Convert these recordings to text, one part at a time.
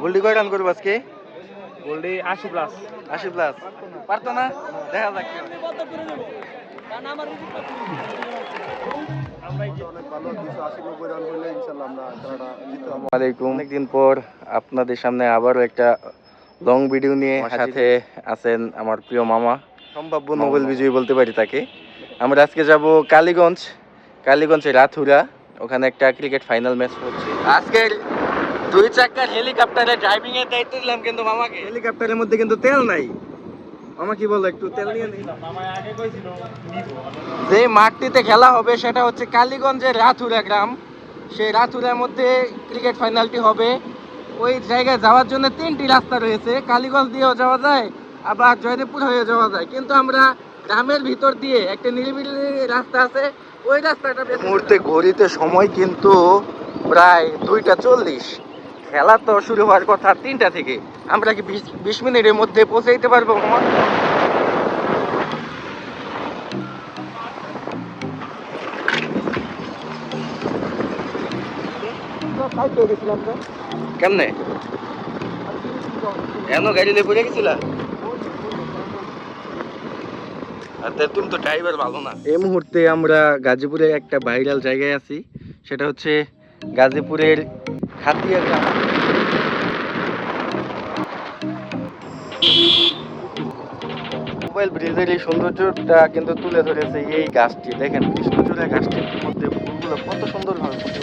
গোল্ডি কয় রান করব আজকে? গোল্ডে আশি প্লাস আশি প্লাস পারতো না? দেখা যাক। কি। আলাইকুম। অনেকদিন পর আপনাদের সামনে আবারও একটা লং ভিডিও নিয়ে সাথে আছেন আমার প্রিয় মামা। সম্ভাব্য নোবেল বিজয়ী বলতে পারি তাকে। আমরা আজকে যাব কালীগঞ্জ। কালীগঞ্জে রাথুরা ওখানে একটা ক্রিকেট ফাইনাল ম্যাচ হচ্ছে। আজকের দুই চাকার হেলিকপ্টারে ড্রাইভিং এর দায়িত্ব দিলাম কিন্তু মামাকে। হেলিকপ্টারের মধ্যে কিন্তু তেল নাই। মামা কি বলো একটু তেল নিয়ে নিই যে মাঠটিতে খেলা হবে সেটা হচ্ছে কালীগঞ্জের রাথুরা গ্রাম। সেই রাথুরার মধ্যে ক্রিকেট ফাইনালটি হবে। ওই জায়গায় যাওয়ার জন্য তিনটি রাস্তা রয়েছে। কালীগঞ্জ দিয়েও যাওয়া যায় আবার জয়দেবপুর হয়ে যাওয়া যায়। কিন্তু আমরা গ্রামের ভিতর দিয়ে একটা নিরিবিলি রাস্তা আছে ওই রাস্তাটা মুহূর্তে ঘড়িতে সময় কিন্তু প্রায় দুইটা চল্লিশ। খেলা তো শুরু হওয়ার কথা তিনটা থেকে। আমরা কি বিশ মিনিটের মধ্যে পৌঁছে দিতে পারব? কেমনে? এন গাড়ি নিয়ে পড়ে গেছিলা? তুমি তো ড্রাইভার ভালো না। এই মুহূর্তে আমরা গাজীপুরে একটা ভাইরাল জায়গায় আছি। সেটা হচ্ছে গাজীপুরের খাতিয়া গ্রাম মোবাইল ব্রিজের এই সৌন্দর্যটা কিন্তু তুলে ধরেছে এই গাছটি। দেখেন কৃষ্ণচূড়া গাছটির মধ্যে ফুলগুলো কত সুন্দর ভাবে ফুটে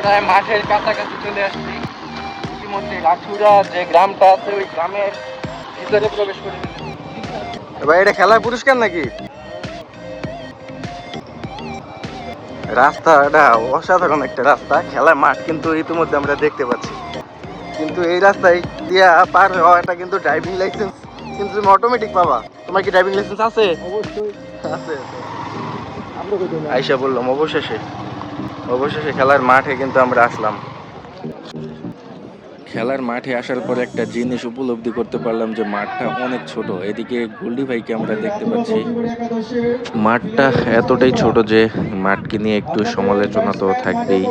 প্রায় মাঠের কাছাকাছি চলে আসছি। ইতিমধ্যে রাঠুরা যে গ্রামটা আছে ওই গ্রামের ভিতরে প্রবেশ করে এবার এটা খেলার পুরস্কার নাকি? রাস্তাটা অসাধারণ একটা রাস্তা। খেলার মাঠ কিন্তু ইতিমধ্যে আমরা দেখতে পাচ্ছি। কিন্তু এই রাস্তায় দিয়া পার হওয়াটা কিন্তু ড্রাইভিং লাইসেন্স কিন্তু তুমি অটোমেটিক পাবা। তোমার কি ড্রাইভিং লাইসেন্স আছে? অবশ্যই। আছে আইসা বললাম অবশেষে। অবশেষে খেলার মাঠে কিন্তু আমরা আসলাম। খেলার মাঠে আসার পর একটা জিনিস উপলব্ধি করতে পারলাম যে মাঠটা অনেক ছোট। এদিকে গোল্ডি ভাইকে আমরা দেখতে পাচ্ছি। মাঠটা এতটাই ছোট যে মাঠকে নিয়ে একটু সমালোচনা তো থাকবেই।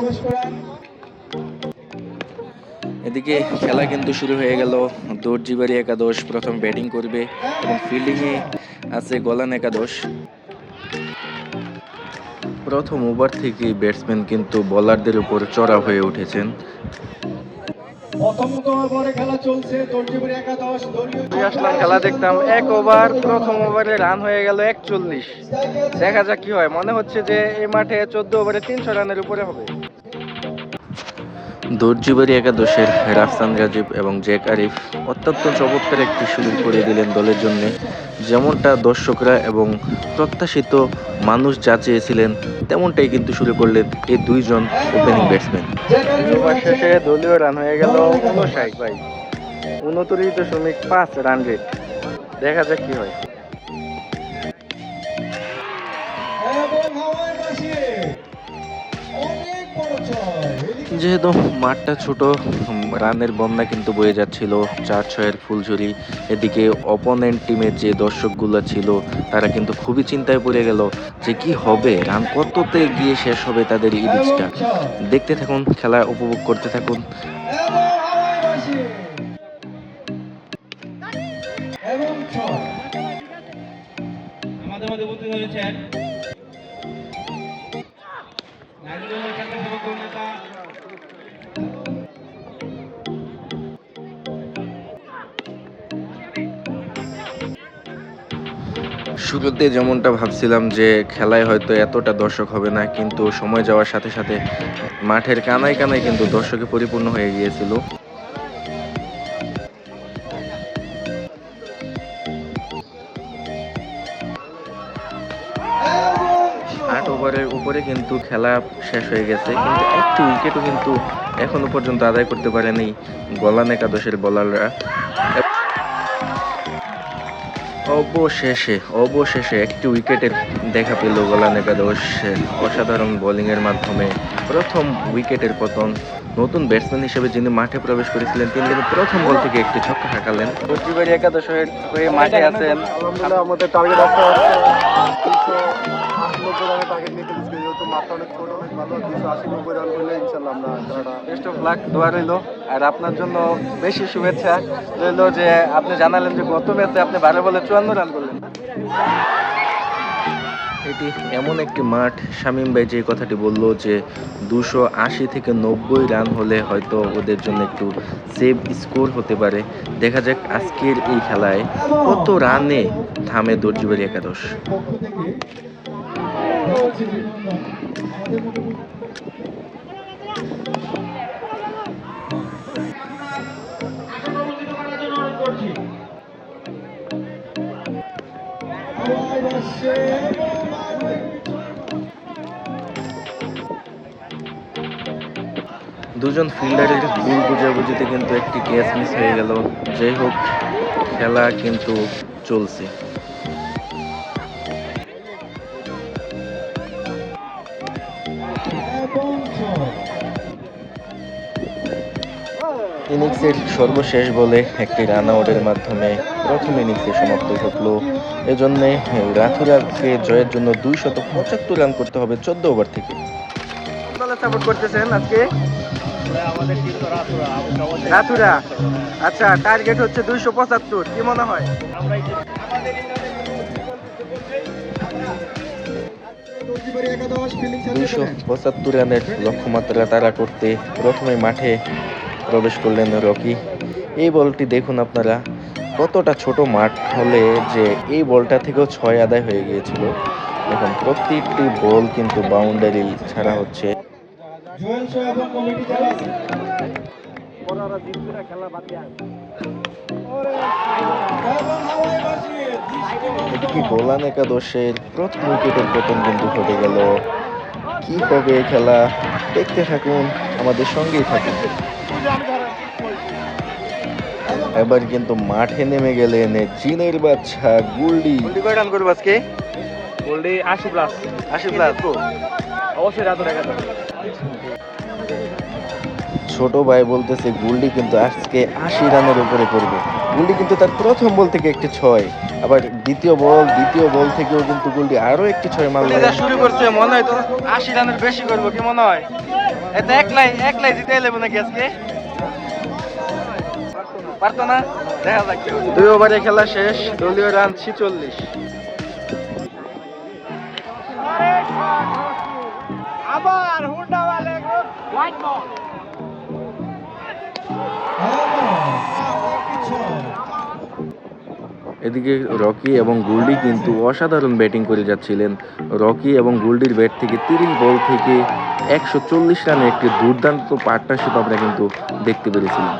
এদিকে খেলা কিন্তু শুরু হয়ে গেল। দর্জিবাড়ি একাদশ প্রথম ব্যাটিং করবে এবং ফিল্ডিংয়ে আছে গলান একাদশ। প্রথম ওভার থেকে ব্যাটসম্যান কিন্তু বোলারদের উপর চড়া হয়ে উঠেছেন। আসলাম খেলা দেখতাম এক ওভার প্রথম ওভারে রান হয়ে গেল একচল্লিশ। দেখা যাক কি হয় মনে হচ্ছে যে এই মাঠে চোদ্দ ওভারে তিনশো রানের উপরে হবে। দর্জিবাড়ি একাদশের রাফসান রাজীব এবং জেক আরিফ অত্যন্ত চমৎকার একটি শুরু করে দিলেন দলের জন্য। যেমনটা দর্শকরা এবং প্রত্যাশিত মানুষ যা চেয়েছিলেন তেমনটাই কিন্তু শুরু করলেন এই দুইজন ওপেনিং ব্যাটসম্যান ওভার শেষে দলীয় রান হয়ে গেল উনষাট, ভাই। উনত্রিশ দশমিক পাঁচ রান রেট দেখা যাক কি হয়। যেহেতু মাঠটা ছোট রানের বন্যা কিন্তু বয়ে যাচ্ছিল চার ছয়ের ফুলঝুরি। এদিকে অপোনেন্ট টিমের যে দর্শকগুলো ছিল তারা কিন্তু খুবই চিন্তায় পড়ে গেল যে কি হবে রান কততে গিয়ে শেষ হবে তাদের ইনিংসটা দেখতে থাকুন খেলা উপভোগ করতে থাকুন। আমাদের মধ্যে উপস্থিত শুরুতে যেমনটা ভাবছিলাম যে খেলায় হয়তো এতটা দর্শক হবে না, কিন্তু সময় যাওয়ার সাথে সাথে মাঠের কানায় কানায় কিন্তু দর্শকে পরিপূর্ণ হয়ে গিয়েছিল। আট ওভারের উপরে কিন্তু খেলা শেষ হয়ে গেছে, কিন্তু একটু উইকেটও কিন্তু এখনও পর্যন্ত আদায় করতে পারেনি গলান একাদশের বোলাররা অবশেষে অবশেষে একটি উইকেটের দেখা পেল গোলান একাদশের অসাধারণ বোলিংয়ের মাধ্যমে প্রথম উইকেটের পতন। নতুন ব্যাটসম্যান হিসেবে যিনি মাঠে প্রবেশ করেছিলেন তিনি কিন্তু প্রথম বল থেকে একটি ছক্কা হাঁকালেন। পশ্চিমবাড়ি একাদশ হয়ে মাঠে আছেন। আমাদের টার্গেট আছে। তিনশো আশি নব্বই রানের টার্গেট নিয়ে খেলেছি যেহেতু মাঠটা অনেক ছোট অনেক ভালো দুশো আশি নব্বই রান করলে ইনশাল্লাহ আমরা খেলাটা বেস্ট অফ লাক দোয়া রইল। আর আপনার জন্য বেশি শুভেচ্ছা রইল যে আপনি জানালেন যে গত ম্যাচে আপনি বারো বলে চুয়ান্ন রান করলেন। এটি এমন একটি মাঠ শামীম ভাই যে কথাটি বলল যে দুশো আশি থেকে নব্বই রান হলে হয়তো ওদের জন্য একটু সেভ স্কোর হতে পারে। দেখা যাক আজকের এই খেলায় কত রানে থামে দর্জিবাড়ি একাদশ। দুজন ফিল্ডারের ভুল বুঝাবুঝিতে কিন্তু একটি ক্যাচ মিস হয়ে গেল। যাই হোক, খেলা কিন্তু চলছে। ইনিংসের সর্বশেষ বলে একটি রান আউটের মাধ্যমে প্রথম ইনিংসে সমাপ্ত ঘটলো। এজন্য রাথুরাকে জয়ের জন্য দুইশত পঁচাত্তর রান করতে হবে চোদ্দ ওভার থেকে। রাথুরা আচ্ছা টার্গেট হচ্ছে দুইশো পঁচাত্তর। কি মনে হয়? দুইশো পঁচাত্তর রানের লক্ষ্যমাত্রা তারা করতে প্রথমে মাঠে প্রবেশ করলেন রকি। এই বলটি দেখুন আপনারা, কতটা ছোট মাঠ হলে যে এই বলটা থেকেও ছয় আদায় হয়ে গিয়েছিল। এখন প্রত্যেকটি বল কিন্তু বাউন্ডারি ছাড়া হচ্ছে। শো এদিকে গোলান একাদশের প্রথম উইকেটের পতন কিন্তু ঘটে গেল। কি হবে খেলা? দেখতে থাকুন আমাদের সঙ্গেই থাকুন। এবার কিন্তু মাঠে নেমে গেলেন চীনের বাচ্চা গুল্ডি। কয় রান করব আজকে? গোল্ডে আশি প্লাস আশি প্লাস অবশ্যই রাত দেখা যাবে ছোট ভাই বলতেছে গুল্ডি কিন্তু আজকে আশি রানের উপরে করবে। গুল্ডি কিন্তু তার প্রথম বল থেকে একটি ছয় আবার দ্বিতীয় বল দ্বিতীয় বল থেকেও কিন্তু গুল্ডি আরও একটি ছয় মারল। শুরু করছে মনে হয় তো আশি রানের বেশি করব কি মনে হয়? এতে একলাই একলাই জিতে এলে নাকি আজকে? পারতো না? দেখা যাক দুই ওভারে খেলা শেষ দলীয় রান ছিচল্লিশ। এদিকে রকি এবং গুল্ডি কিন্তু অসাধারণ ব্যাটিং করে যাচ্ছিলেন। রকি এবং গুল্ডির ব্যাট থেকে তিরিশ বল থেকে একশো চল্লিশ রানে একটি দুর্দান্ত পার্টনারশিপ আমরা কিন্তু দেখতে পেরেছিলাম।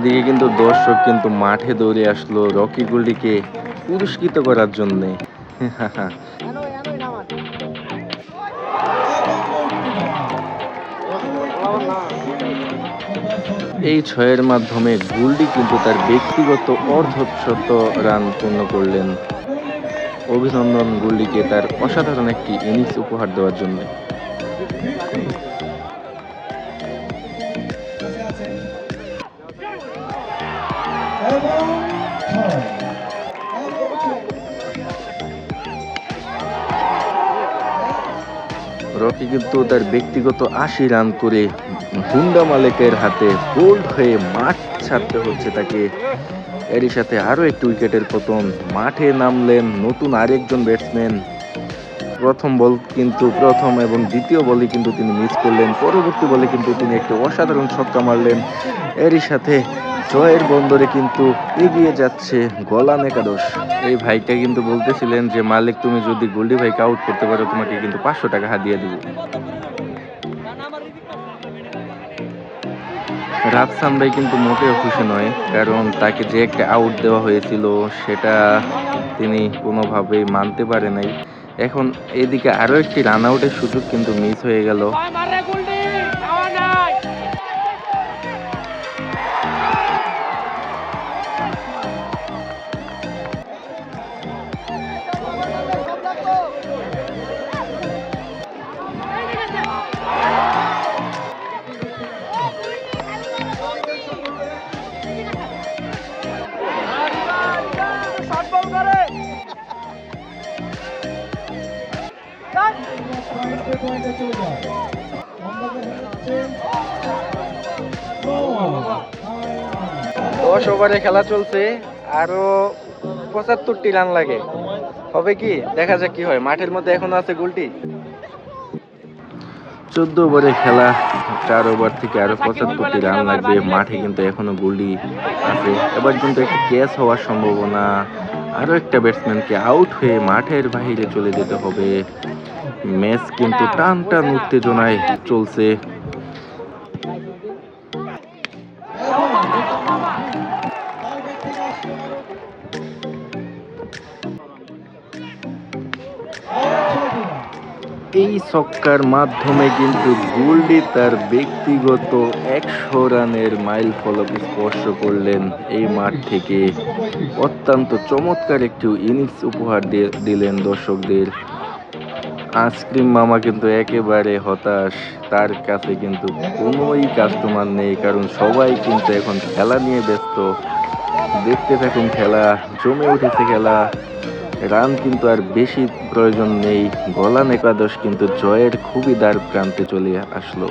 এদিকে কিন্তু দর্শক কিন্তু মাঠে দৌড়ে আসলো রকি গুল্ডিকে পুরস্কৃত করার জন্যে। এই ছয়ের মাধ্যমে গুল্ডি কিন্তু তার ব্যক্তিগত অর্ধশত রান পূর্ণ করলেন। অভিনন্দন গুল্ডিকে তার অসাধারণ একটি ইনিংস উপহার দেওয়ার জন্য। রকি কিন্তু তার ব্যক্তিগত আশি রান করে হুন্ডা মালিকের হাতে বোল্ড হয়ে মাঠ ছাড়তে হচ্ছে তাকে। এরই সাথে আরও একটি উইকেটের পতন। মাঠে নামলেন নতুন আরেকজন ব্যাটসম্যান। প্রথম বল কিন্তু প্রথম এবং দ্বিতীয় বলে কিন্তু তিনি মিস করলেন। পরবর্তী বলে কিন্তু তিনি একটি অসাধারণ ছক্কা মারলেন। এরই সাথে জয়ের বন্দরে কিন্তু এগিয়ে যাচ্ছে গলান একাদশ। এই ভাইটা কিন্তু বলতেছিলেন যে, মালিক, তুমি যদি গোল্ডি ভাইকে আউট করতে পারো, তোমাকে কিন্তু পাঁচশো টাকা হাতিয়ে দেবো। রাফসান ভাই কিন্তু মোটেও খুশি নয়, কারণ তাকে যে একটা আউট দেওয়া হয়েছিল, সেটা তিনি কোনোভাবেই মানতে পারে নাই। এখন এদিকে আরও একটি রান আউটের সুযোগ কিন্তু মিস হয়ে গেল। দশ ওভারে খেলা চলছে, আরও পঁচাত্তরটি রান লাগে। হবে কি? দেখা যাক কি হয়। মাঠের মধ্যে এখনও আছে গোলটি? চোদ্দ ওভারে খেলা, চার ওভার থেকে আরও পঁচাত্তরটি রান লাগবে। মাঠে কিন্তু এখনও গোলটি আছে। এবার কিন্তু একটা ক্যাচ হওয়ার সম্ভাবনা। আরও একটা ব্যাটসম্যানকে আউট হয়ে মাঠের বাইরে চলে যেতে হবে। ম্যাচ কিন্তু টান টান উত্তেজনায় চলছে। এই ছক্কার মাধ্যমে কিন্তু গোল্ডি তার ব্যক্তিগত একশো রানের মাইল ফলক স্পর্শ করলেন এই মাঠ থেকে। অত্যন্ত চমৎকার একটি ইনিংস উপহার দিলেন দর্শকদের। আইসক্রিম মামা কিন্তু একেবারে হতাশ। তার কাছে কিন্তু কোনোই কাস্টমার নেই, কারণ সবাই কিন্তু এখন খেলা নিয়ে ব্যস্ত। দেখতে থাকুন খেলা, জমে উঠেছে খেলা। রান কিন্তু আর বেশি প্রয়োজন নেই। গলান একাদশ কিন্তু জয়ের খুবই দ্বার প্রান্তে চলে আসলো।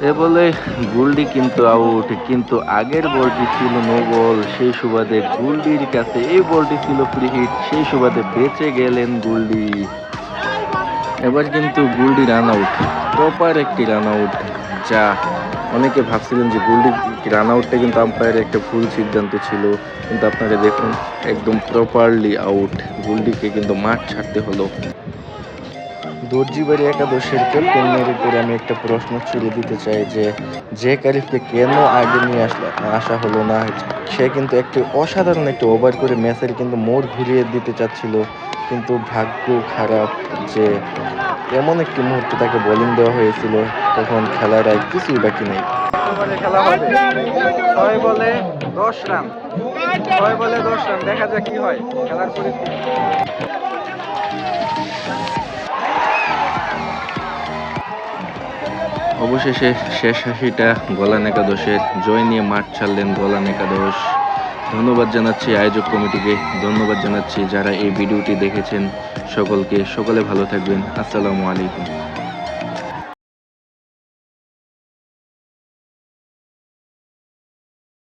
এ বলে গুলডি কিন্তু আউট কিন্তু আগের বলটি ছিল নো বল সেই সুবাদে গুলডির কাছে এই বলটি ছিল ফ্রি হিট সেই সুবাদে বেঁচে গেলেন গুলডি। এবার কিন্তু গুলডি রান আউট প্রপার একটি রান আউট যা অনেকে ভাবছিলেন যে গুলডি রান আউটটা কিন্তু আম্পায়ারের একটা ভুল সিদ্ধান্ত ছিল, কিন্তু আপনারা দেখুন, একদম প্রপারলি আউট গুলডিকে কিন্তু মাঠ ছাড়তে হলো। দর্জিবাড়ি একাদশের ক্যাপ্টেনের উপরে আমি একটা প্রশ্ন ছুড়ে দিতে চাই যে যে কারিফকে কেন আগে নিয়ে আসলা, আসা হলো না? সে কিন্তু একটি অসাধারণ একটা ওভার করে ম্যাচের কিন্তু মোড় ঘুরিয়ে দিতে চাচ্ছিল। কিন্তু ভাগ্য খারাপ যে, এমন একটি মুহূর্তে তাকে বোলিং দেওয়া হয়েছিল। তখন খেলার আর কিছুই বাকি নেই। দশ রান। ছয় বলে দশ রান। দেখা যাক কি হয় খেলার পরিস্থিতি। অবশেষে শেষ হাসিটা গলান একাদশের জয় নিয়ে মাঠ ছাড়লেন গলান একাদশ। ধন্যবাদ জানাচ্ছি আয়োজক কমিটিকে, ধন্যবাদ জানাচ্ছি যারা এই ভিডিওটি দেখেছেন সকলকে। সকলে ভালো থাকবেন। আসসালামু আলাইকুম।